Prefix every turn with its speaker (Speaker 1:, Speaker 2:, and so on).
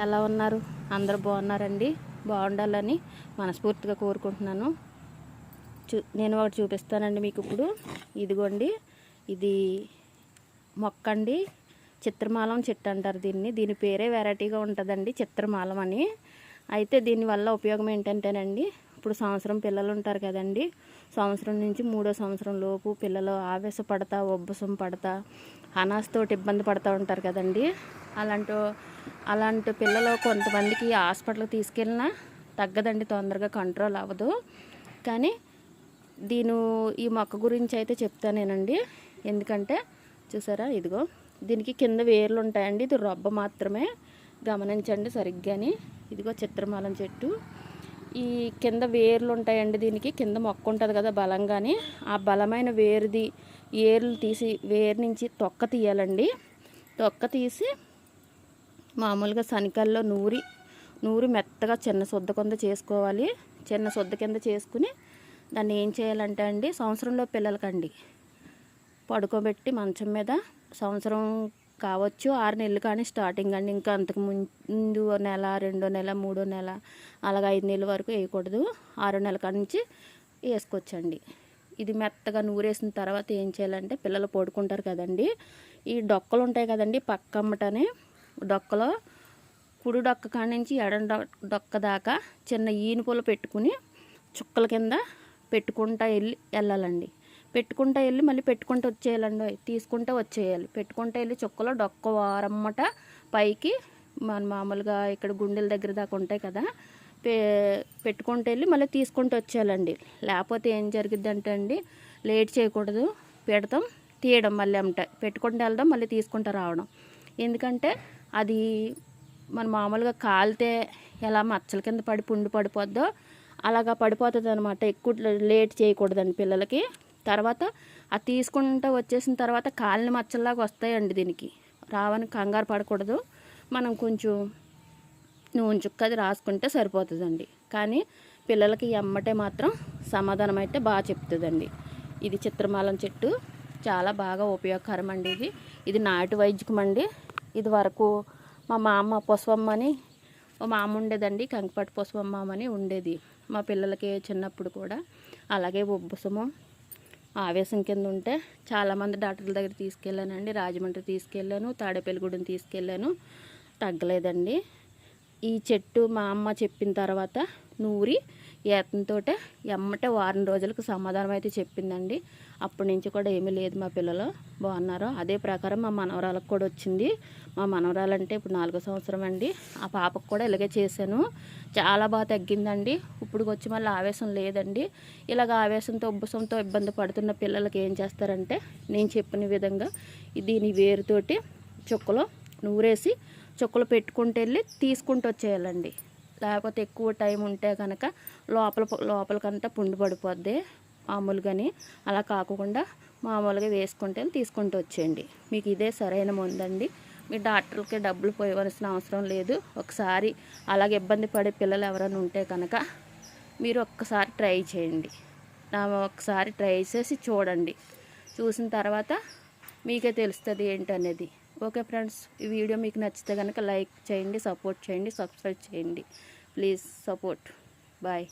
Speaker 1: ఎలా ఉన్నారు? అందరూ బాగున్నారండి? బాగుండాలని మనస్ఫూర్తిగా కోరుకుంటున్నాను. చూ నేను ఒకటి చూపిస్తానండి మీకు ఇప్పుడు. ఇదిగోండి. ఇది మొక్క అండి చిత్రమాలం చెట్టు అంటారు దీన్ని. దీని పేరే వెరైటీగా ఉంటుందండి చిత్రమాలం అని. అయితే దీనివల్ల ఉపయోగం ఏంటంటేనండి ఇప్పుడు సంవత్సరం పిల్లలు ఉంటారు కదండి. సంవత్సరం నుంచి మూడో సంవత్సరం లోపు పిల్లలు ఆవేశపడతా ఉబ్బసం పడతా అనాస్తోటి ఇబ్బంది పడతా ఉంటారు కదండి. అలాంటి అలాంటి పిల్లలు కొంతమందికి హాస్పిటల్కి తీసుకెళ్ళినా తగ్గదండి తొందరగా కంట్రోల్ అవ్వదు. కానీ దీని ఈ మొక్క గురించి అయితే చెప్తానేనండి ఎందుకంటే చూసారా ఇదిగో దీనికి కింద వేర్లు ఉంటాయండి. ఇది రొబ్బ మాత్రమే. గమనించండి సరిగ్గాని. ఇదిగో చిత్రమాలం చెట్టు. ఈ కింద వేర్లు ఉంటాయండి దీనికి. కింద మొక్క ఉంటుంది కదా బలంగానే. ఆ బలమైన వేరుది ఏర్లు తీసి వేరు నుంచి తొక్క తీయాలండి. తొక్క తీసి మామూలుగా శనికల్లో నూరి నూరి మెత్తగా చిన్న శుద్ధ కింద చేసుకోవాలి. చిన్న శుద్ధ కింద చేసుకుని దాన్ని ఏం చేయాలంటే అండి సంవత్సరంలో పిల్లలకండి పడుకోబెట్టి మంచం మీద సంవత్సరం కావచ్చు. ఆరు నెలలు కానీ స్టార్టింగ్ అండి. ఇంకా అంతకు ముందు నెల రెండో నెల మూడో నెల అలాగ ఐదు నెలల వరకు వేయకూడదు. ఆరో నెల కాడ నుంచి వేసుకోవచ్చండి. ఇది మెత్తగా నూరేసిన తర్వాత ఏం చేయాలంటే పిల్లలు పడుకుంటారు కదండి. ఈ డొక్కలు ఉంటాయి కదండి పక్క అమ్మటనే డొక్కలో కుడి డొక్క కాడ నుంచి ఎడం డొక్క దాకా చిన్న ఈనుపులు పెట్టుకుని చుక్కల కింద పెట్టుకుంటా వెళ్ళి వెళ్ళాలండి. పెట్టుకుంటా వెళ్ళి మళ్ళీ పెట్టుకుంటూ వచ్చేయాలండి. తీసుకుంటూ వచ్చేయాలి. పెట్టుకుంటూ వెళ్ళి చుక్కలో డొక్క వారమ్మట పైకి మన మామూలుగా ఇక్కడ గుండెల దగ్గర దాకా ఉంటాయి కదా పె పెట్టుకుంటూ వెళ్ళి మళ్ళీ తీసుకుంటూ వచ్చేయాలండి. లేకపోతే ఏం జరిగిద్ది అంటే అండి లేట్ చేయకూడదు. పెడతాం తీయడం మళ్ళీ అమ్మట. పెట్టుకుంటూ వెళ్దాం మళ్ళీ తీసుకుంటూ రావడం. ఎందుకంటే అది మన మామూలుగా కాలితే ఎలా మచ్చల కింద పడి పుండు పడిపోద్దో అలాగా పడిపోతుంది అనమాట ఎక్కువ లేట్ చేయకూడదండి పిల్లలకి. తర్వాత అది తీసుకుంటూ వచ్చేసిన తర్వాత కాలిన మచ్చల్లాగా వస్తాయండి దీనికి. రావని కంగారు పడకూడదు. మనం కొంచెం నూనె చుక్క అది రాసుకుంటే సరిపోతుందండి. కానీ పిల్లలకి ఎమ్మటే మాత్రం సమాధానం అయితే బాగా చెప్తుందండి. ఇది చిత్రమాలం చెట్టు. చాలా బాగా ఉపయోగకరం అండి ఇది. ఇది నాటు వైద్యకం అండి ఇది వరకు మా మామ పుష్పమ్మ అని మా మామ ఉండేదండి. కంకిపాటి పుష్పమ్మ అని ఉండేది. మా పిల్లలకి చిన్నప్పుడు కూడా. అలాగే ఉబ్బసము. ఆవేశం కింద ఉంటే చాలామంది డాక్టర్ల దగ్గర తీసుకెళ్ళానండి రాజమండ్రి తీసుకెళ్ళాను తాడేపల్లిగూడెం తీసుకెళ్ళాను. తగ్గలేదండి. ఈ చెట్టు మా అమ్మ చెప్పిన తర్వాత నూరి ఏతంతో ఎమ్మటే వారం రోజులకు సమాధానం అయితే చెప్పిందండి. అప్పటి నుంచి కూడా ఏమీ లేదు మా పిల్లలు. బాగున్నారు? అదే ప్రకారం మా మనవరాలకు కూడా వచ్చింది. మా మనవరాలంటే ఇప్పుడు నాలుగో సంవత్సరం అండి. ఆ పాపకు కూడా ఇలాగే చేశాను. చాలా బాగా తగ్గిందండి. ఇప్పుడు వచ్చి మళ్ళీ ఆవేశం లేదండి. ఇలాగ ఆవేశంతో ఉబ్బసంతో ఇబ్బంది పడుతున్న పిల్లలకి ఏం చేస్తారంటే నేను చెప్పిన విధంగా దీని వేరుతోటి చుక్కలో నూరేసి చుక్కలు పెట్టుకుంటూ వెళ్ళి తీసుకుంటూ వచ్చేయాలండి. లేకపోతే ఎక్కువ టైం ఉంటే కనుక లోపల లోపలికంతా పుండు పడిపోద్ది మామూలుగాని. అలా కాకుండా మామూలుగా వేసుకుంటే తీసుకుంటూ వచ్చేయండి. మీకు ఇదే సరైన ముందండి. మీ డాక్టర్లకి డబ్బులు పోయవలసిన అవసరం లేదు. ఒకసారి అలాగే ఇబ్బంది పడే పిల్లలు ఎవరైనా ఉంటే కనుక మీరు ఒక్కసారి ట్రై చేయండి. నా ఒకసారి ట్రై చేసి చూడండి. చూసిన తర్వాత మీకే తెలుస్తుంది ఏంటనేది. ఓకే ఫ్రెండ్స్ ఈ వీడియో మీకు నచ్చితే కనుక లైక్ చేయండి సపోర్ట్ చేయండి సబ్స్క్రైబ్ చేయండి. Please support. బాయ్.